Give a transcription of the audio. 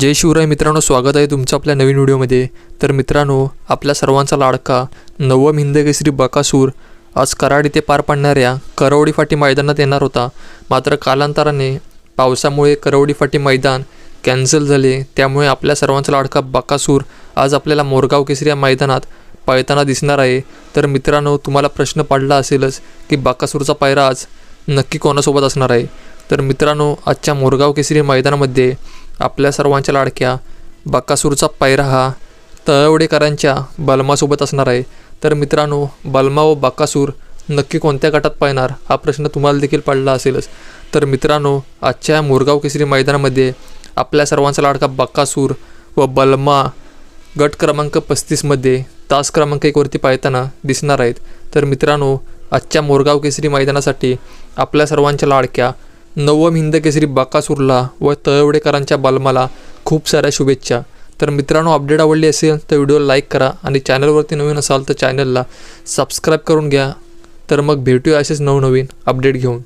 जय शिवराय मित्रांनो स्वागत आहे तुमचं आपल्या नवीन व्हिडिओमध्ये. तर मित्रांनो आपल्या सर्वांचा लाडका नवम हिंदकेसरी बकासूर आज कराड इथे पार पाडणाऱ्या करवडी फाटी मैदानात येणार होता. मात्र कालांतराने पावसामुळे करवडी फाटी मैदान कॅन्सल झाले. त्यामुळे आपल्या सर्वांचा लाडका बकासूर आज आपल्याला मोरगाव केसरी या मैदानात पळताना दिसणार आहे. तर मित्रांनो तुम्हाला प्रश्न पडला असेलच की बकासूरचा पायरा आज नक्की कोणासोबत असणार आहे? तर मित्रांनो आजच्या मोरगाव केसरी मैदानामध्ये आपल्या सर्वांच्या लाडक्या बक्कासूरचा पायरा हा तळवडेकरांच्या बलमासोबत असणार आहे. तर मित्रांनो बलमा व बक्कासूर नक्की कोणत्या गटात पाहणार हा प्रश्न तुम्हाला देखील पडला असेलच. तर मित्रांनो आजच्या या मोरगाव केसरी मैदानामध्ये आपल्या सर्वांचा लाडका बक्कासूर व बलमा गट क्रमांक पस्तीसमध्ये तास क्रमांक एकवरती पाळताना दिसणार आहेत. तर मित्रांनो आजच्या मोरगाव केसरी मैदानासाठी आपल्या सर्वांच्या लाडक्या नवम हिंद केसरी बाकासूरला व तळवडेकरांच्या बालमाला खूप साऱ्या शुभेच्छा. तर मित्रांनो अपडेट आवडली असेल तर व्हिडिओ लाईक करा आणि चॅनलवरती नवीन असाल तर चॅनलला सबस्क्राईब करून घ्या. तर मग भेटूया असेच नवनवीन अपडेट घेऊन.